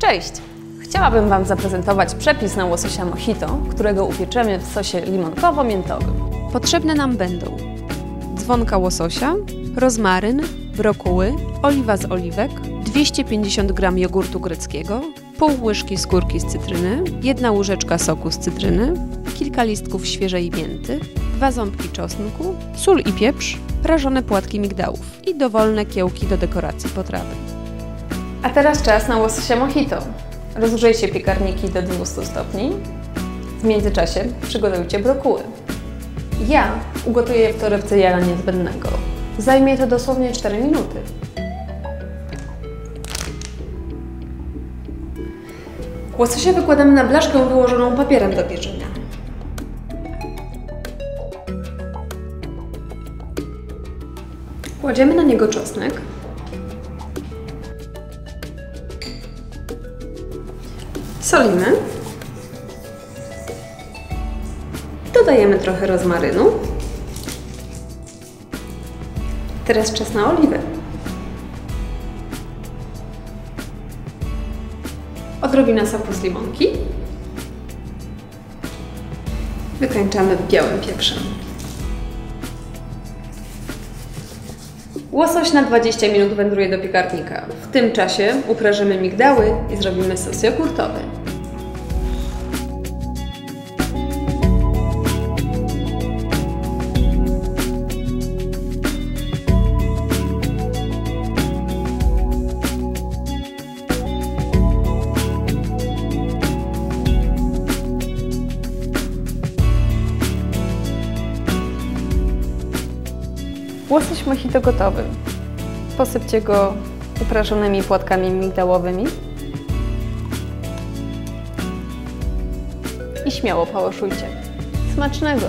Cześć! Chciałabym Wam zaprezentować przepis na łososia mojito, którego upieczemy w sosie limonkowo-miętowym. Potrzebne nam będą dzwonka łososia, rozmaryn, brokuły, oliwa z oliwek, 250 g jogurtu greckiego, pół łyżki skórki z cytryny, jedna łyżeczka soku z cytryny, kilka listków świeżej mięty, dwa ząbki czosnku, sól i pieprz, prażone płatki migdałów i dowolne kiełki do dekoracji potrawy. A teraz czas na łososia mojito. Rozgrzejcie piekarniki do 200 stopni. W międzyczasie przygotujcie brokuły. Ja ugotuję w torebce jara niezbędnego. Zajmie to dosłownie 4 minuty. Łososia wykładamy na blaszkę wyłożoną papierem do pieczenia. Kładziemy na niego czosnek. Solimy. Dodajemy trochę rozmarynu. Teraz czas na oliwę. Odrobina soku z limonki. Wykańczamy białym pieprzem. Łosoś na 20 minut wędruje do piekarnika. W tym czasie uprażymy migdały i zrobimy sos jogurtowy. Łosoś mojito gotowy. Posypcie go uprażonymi płatkami migdałowymi. I śmiało pałoszujcie. Smacznego!